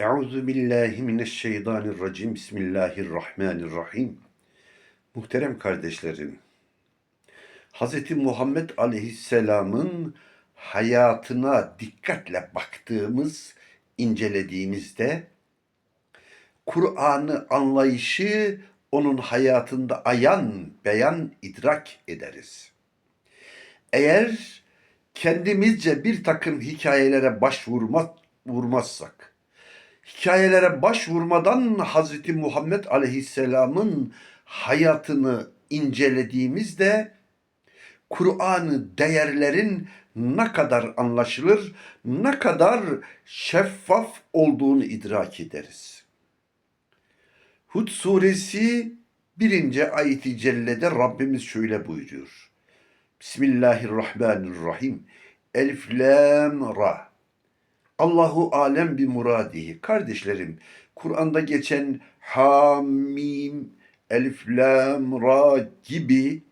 Euzu billahi mineşşeytanirracim. Bismillahirrahmanirrahim. Muhterem kardeşlerim, Hz. Muhammed Aleyhisselam'ın hayatına dikkatle baktığımız, incelediğimizde Kur'an'ı anlayışı onun hayatında ayan, beyan, idrak ederiz. Eğer kendimizce bir takım hikayelere başvurma, vurmazsak, hikayelere başvurmadan Hazreti Muhammed Aleyhisselam'ın hayatını incelediğimizde Kur'an'ı değerlerin ne kadar anlaşılır, ne kadar şeffaf olduğunu idrak ederiz. Hud suresi birinci ayeti cellede Rabbimiz şöyle buyuruyor. Bismillahirrahmanirrahim. Elif lam ra. Allahu alem bi muradihi. Kardeşlerim, Kur'an'da geçen hamim, elif lam ra gibi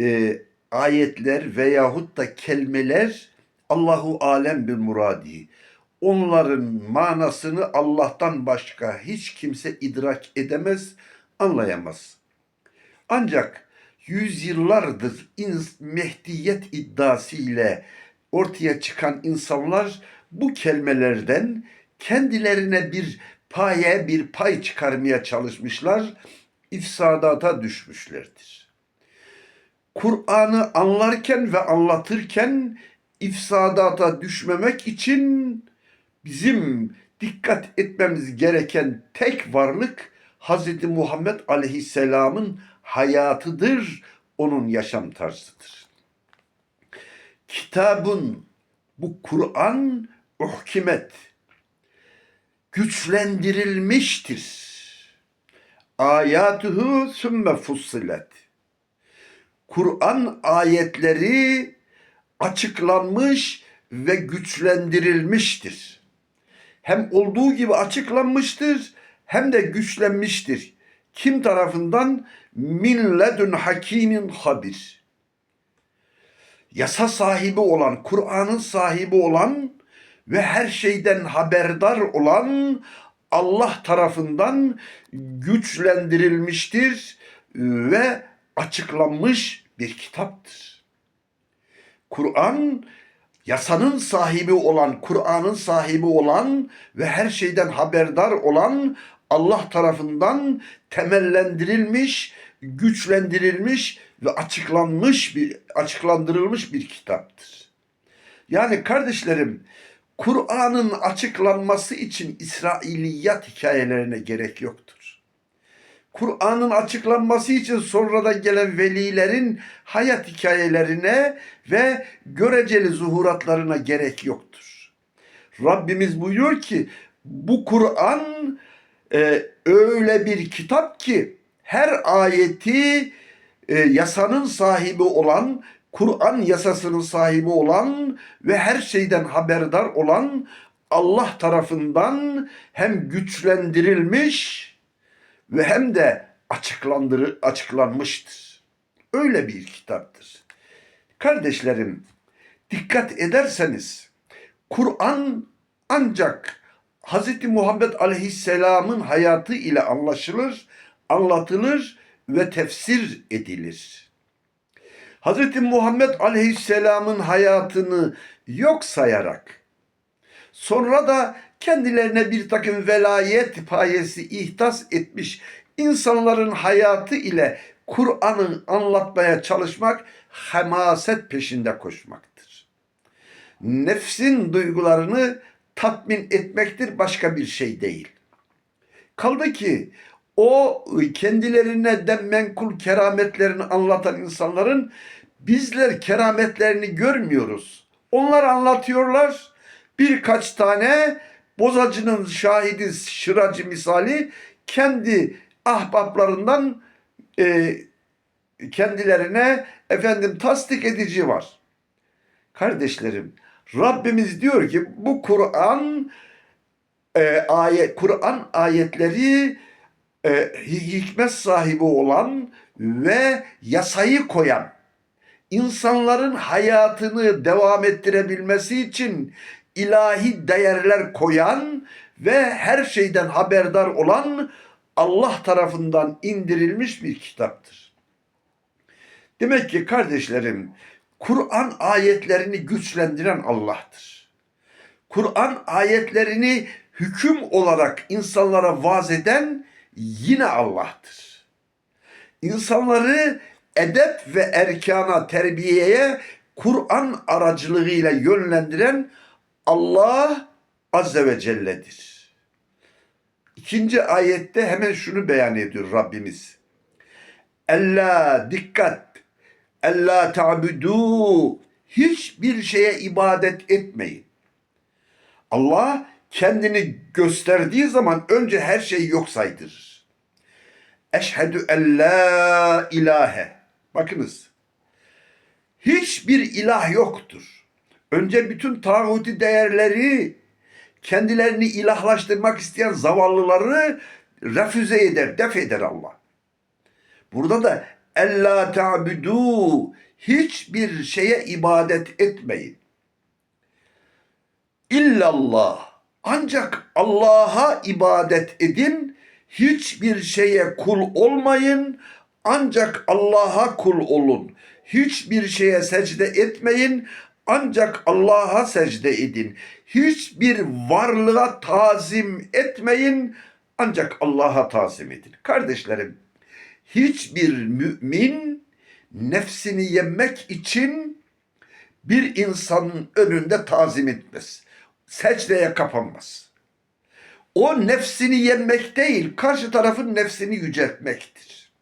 e, ayetler veyahut da kelimeler Allahu alem bir muradi. Onların manasını Allah'tan başka hiç kimse idrak edemez, anlayamaz. Ancak yüzyıllardır mehdiyet iddiası ile ortaya çıkan insanlar bu kelimelerden kendilerine bir paye, bir pay çıkarmaya çalışmışlar, ifsadata düşmüşlerdir. Kur'an'ı anlarken ve anlatırken ifsadata düşmemek için bizim dikkat etmemiz gereken tek varlık Hz. Muhammed Aleyhisselam'ın hayatıdır, onun yaşam tarzıdır. Kitabın bu Kur'an uhkimet güçlendirilmiştir. Ayatuhu sümme fussilet. Kur'an ayetleri açıklanmış ve güçlendirilmiştir. Hem olduğu gibi açıklanmıştır hem de güçlenmiştir. Kim tarafından? Min ledun hakimin habir. Yasa sahibi olan, Kur'an'ın sahibi olan ve her şeyden haberdar olan Allah tarafından güçlendirilmiştir ve açıklanmış bir kitaptır. Kur'an yasanın sahibi olan, Kur'an'ın sahibi olan ve her şeyden haberdar olan Allah tarafından temellendirilmiş, güçlendirilmiş ve açıklanmış bir açıklandırılmış bir kitaptır. Yani kardeşlerim, Kur'an'ın açıklanması için İsrailiyat hikayelerine gerek yoktur. Kur'an'ın açıklanması için sonra da gelen velilerin hayat hikayelerine ve göreceli zuhuratlarına gerek yoktur. Rabbimiz buyuruyor ki bu Kur'an e, öyle bir kitap ki her ayeti e, yasanın sahibi olan, Kur'an yasasının sahibi olan ve her şeyden haberdar olan Allah tarafından hem güçlendirilmiş ve hem de açıklandırı, açıklanmıştır. Öyle bir kitaptır. Kardeşlerim, dikkat ederseniz Kur'an ancak Hz. Muhammed Aleyhisselam'ın hayatı ile anlaşılır, anlatılır ve tefsir edilir. Hz. Muhammed Aleyhisselam'ın hayatını yok sayarak sonra da kendilerine bir takım velayet payesi ihtas etmiş insanların hayatı ile Kur'an'ı anlatmaya çalışmak hemaset peşinde koşmaktır. Nefsin duygularını tatmin etmektir başka bir şey değil. Kaldı ki o kendilerine de menkul kerametlerini anlatan insanların bizler kerametlerini görmüyoruz. Onlar anlatıyorlar. Birkaç tane bozacının şahidi şıracı misali kendi ahbaplarından e, kendilerine efendim tasdik edici var. Kardeşlerim Rabbimiz diyor ki bu Kur'an e, ayet Kur'an ayetleri e, hikmet sahibi olan ve yasayı koyan insanların hayatını devam ettirebilmesi için ilahi değerler koyan ve her şeyden haberdar olan Allah tarafından indirilmiş bir kitaptır. Demek ki kardeşlerim, Kur'an ayetlerini güçlendiren Allah'tır. Kur'an ayetlerini hüküm olarak insanlara vaz eden yine Allah'tır. İnsanları edep ve erkana, terbiyeye Kur'an aracılığıyla yönlendiren Allah Azze ve Celle'dir. İkinci ayette hemen şunu beyan ediyor Rabbimiz. Ella dikkat. Ella ta'budu. Hiçbir şeye ibadet etmeyin. Allah kendini gösterdiği zaman önce her şeyi yok saydırır. Eşhedü en la ilahe. Bakınız. Hiçbir ilah yoktur. Önce bütün tağuti değerleri kendilerini ilahlaştırmak isteyen zavallıları refüze eder, def eder Allah. Burada da Ella ta'budu hiçbir şeye ibadet etmeyin. İllallah ancak Allah'a ibadet edin. Hiçbir şeye kul olmayın. Ancak Allah'a kul olun. Hiçbir şeye secde etmeyin. Ancak Allah'a secde edin. Hiçbir varlığa tazim etmeyin. Ancak Allah'a tazim edin. Kardeşlerim, hiçbir mümin nefsini yemek için bir insanın önünde tazim etmez. Secdeye kapanmaz. O nefsini yenmek değil, karşı tarafın nefsini yüceltmektir.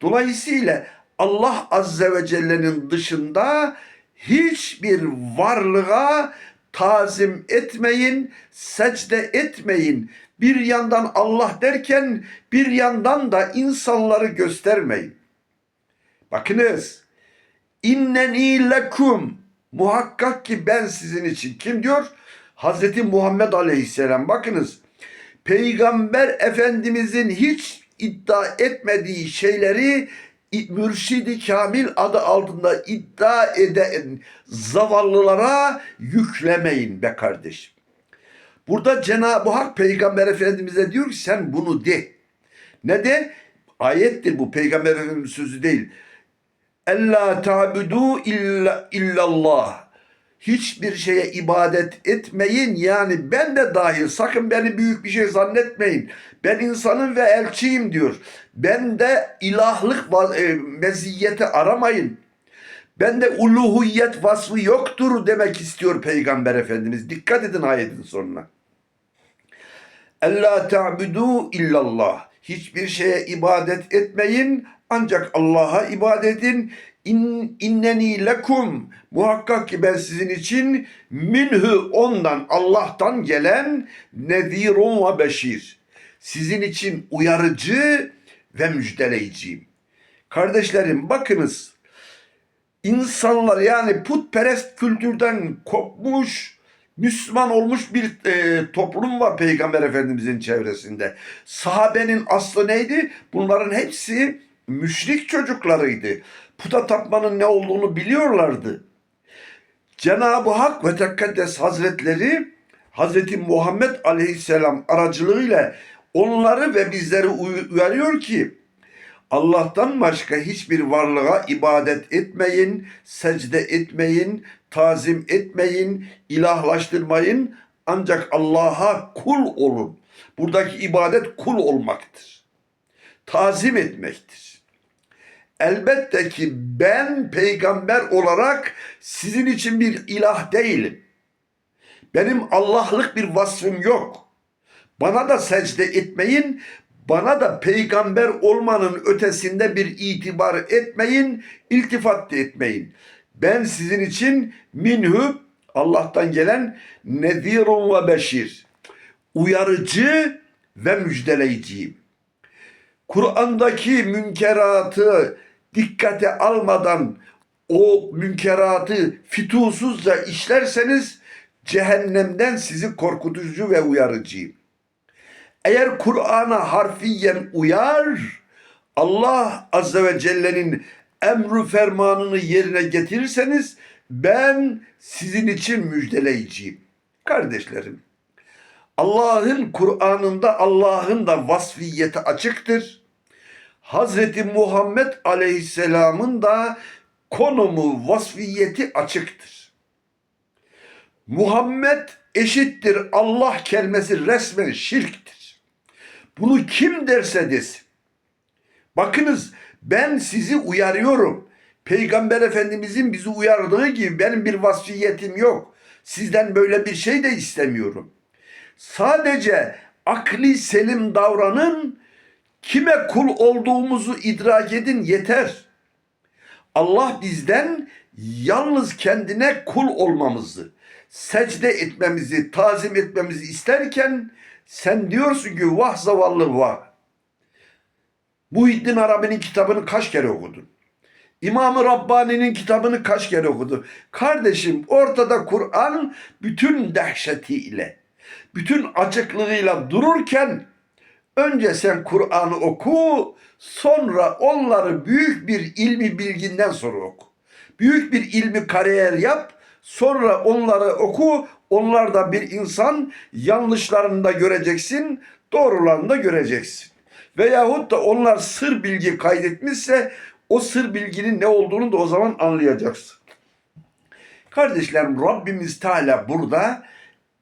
Dolayısıyla Allah Azze ve Celle'nin dışında hiçbir varlığa tazim etmeyin, secde etmeyin. Bir yandan Allah derken bir yandan da insanları göstermeyin. Bakınız. İnneni lekum. Muhakkak ki ben sizin için. Kim diyor? Hazreti Muhammed Aleyhisselam. Bakınız. Peygamber Efendimizin hiç iddia etmediği şeyleri Mürşidi Kamil adı altında iddia eden zavallılara yüklemeyin be kardeşim. Burada Cenab-ı Hak Peygamber Efendimiz'e diyor ki sen bunu de. Ne de? Ayettir bu Peygamber Efendimiz sözü değil. Ella ta'budu illa illallah. Hiçbir şeye ibadet etmeyin. Yani ben de dahil. Sakın beni büyük bir şey zannetmeyin. Ben insanım ve elçiyim diyor. Ben de ilahlık e, meziyeti aramayın. Bende uluhiyet vasfı yoktur demek istiyor Peygamber Efendimiz. Dikkat edin ayetin sonuna. Ella ta'budu illallah. Hiçbir şeye ibadet etmeyin ancak Allah'a ibadet edin. İn, inneni lekum muhakkak ki ben sizin için minhu ondan Allah'tan gelen nezirun ve beşir. Sizin için uyarıcı ve müjdeleyiciyim. Kardeşlerim bakınız insanlar yani putperest kültürden kopmuş Müslüman olmuş bir e, toplum var Peygamber Efendimizin çevresinde. Sahabenin aslı neydi? Bunların hepsi müşrik çocuklarıydı. Puta tapmanın ne olduğunu biliyorlardı. Cenab-ı Hak ve Tekaddes Hazretleri Hazreti Muhammed Aleyhisselam aracılığıyla onları ve bizleri uyarıyor ki Allah'tan başka hiçbir varlığa ibadet etmeyin, secde etmeyin, tazim etmeyin, ilahlaştırmayın. Ancak Allah'a kul olun. Buradaki ibadet kul olmaktır. Tazim etmektir. Elbette ki ben peygamber olarak sizin için bir ilah değilim. Benim Allah'lık bir vasfım yok. Bana da secde etmeyin, bana da peygamber olmanın ötesinde bir itibar etmeyin, iltifat da etmeyin. Ben sizin için minhu Allah'tan gelen nezirun ve beşir. Uyarıcı ve müjdeleyiciyim. Kur'an'daki münkeratı dikkate almadan o münkeratı fitusuzca işlerseniz cehennemden sizi korkutucu ve uyarıcıyım. Eğer Kur'an'a harfiyen uyar, Allah Azze ve Celle'nin emru fermanını yerine getirirseniz ben sizin için müjdeleyiciyim. Kardeşlerim, Allah'ın Kur'an'ında Allah'ın da vasfiyeti açıktır. Hazreti Muhammed Aleyhisselam'ın da konumu, vasfiyeti açıktır. Muhammed eşittir Allah kelimesi resmen şirktir. Bunu kim derse desin. Bakınız ben sizi uyarıyorum. Peygamber Efendimizin bizi uyardığı gibi benim bir vasfiyetim yok. Sizden böyle bir şey de istemiyorum. Sadece akli selim davranın, kime kul olduğumuzu idrak edin yeter. Allah bizden yalnız kendine kul olmamızı, secde etmemizi, tazim etmemizi isterken sen diyorsun ki vah zavallı vah. Muhyiddin Arabi'nin kitabını kaç kere okudun? İmam-ı Rabbani'nin kitabını kaç kere okudun? Kardeşim ortada Kur'an bütün dehşetiyle, bütün açıklığıyla dururken önce sen Kur'an'ı oku, sonra onları büyük bir ilmi bilginden sonra oku. Büyük bir ilmi kariyer yap, sonra onları oku, onlar da bir insan yanlışlarını da göreceksin, doğrularını da göreceksin. Veyahut da onlar sır bilgi kaydetmişse o sır bilginin ne olduğunu da o zaman anlayacaksın. Kardeşlerim Rabbimiz Teala burada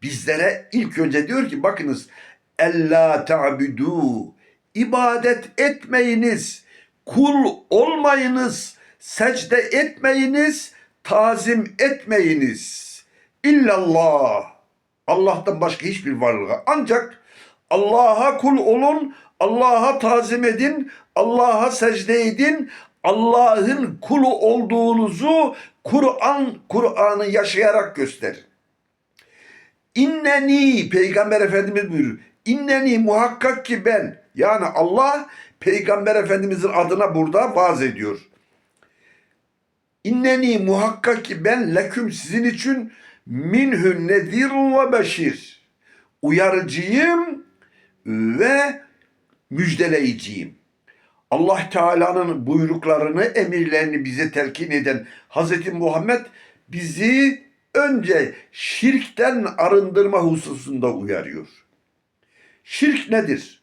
bizlere ilk önce diyor ki bakınız Ella ta'budu ibadet etmeyiniz, kul olmayınız, secde etmeyiniz, tazim etmeyiniz. İllallah. Allah'tan başka hiçbir varlığa. Ancak Allah'a kul olun, Allah'a tazim edin, Allah'a secde edin, Allah'ın kulu olduğunuzu Kur'an Kur'an'ı yaşayarak gösterin. İnneni Peygamber Efendimiz buyuruyor. İnneni muhakkak ki ben yani Allah Peygamber Efendimizin adına burada vaaz ediyor. İnneni muhakkak ki ben leküm sizin için minhü nedir ve beşir. Uyarıcıyım ve müjdeleyiciyim. Allah Teala'nın buyruklarını, emirlerini bize telkin eden Hz. Muhammed bizi önce şirkten arındırma hususunda uyarıyor. Şirk nedir?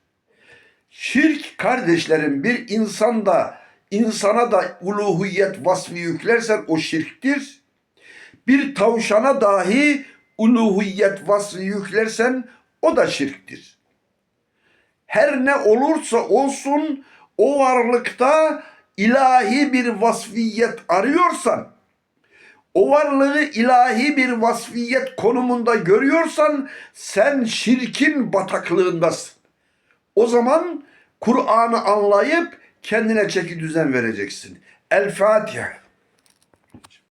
Şirk kardeşlerim bir insanda insana da uluhiyet vasfı yüklersen o şirktir. Bir tavşana dahi uluhiyet vasfı yüklersen o da şirktir. Her ne olursa olsun o varlıkta ilahi bir vasfiyet arıyorsan, o varlığı ilahi bir vasfiyet konumunda görüyorsan sen şirkin bataklığındasın. O zaman Kur'an'ı anlayıp kendine çeki düzen vereceksin. El Fatiha.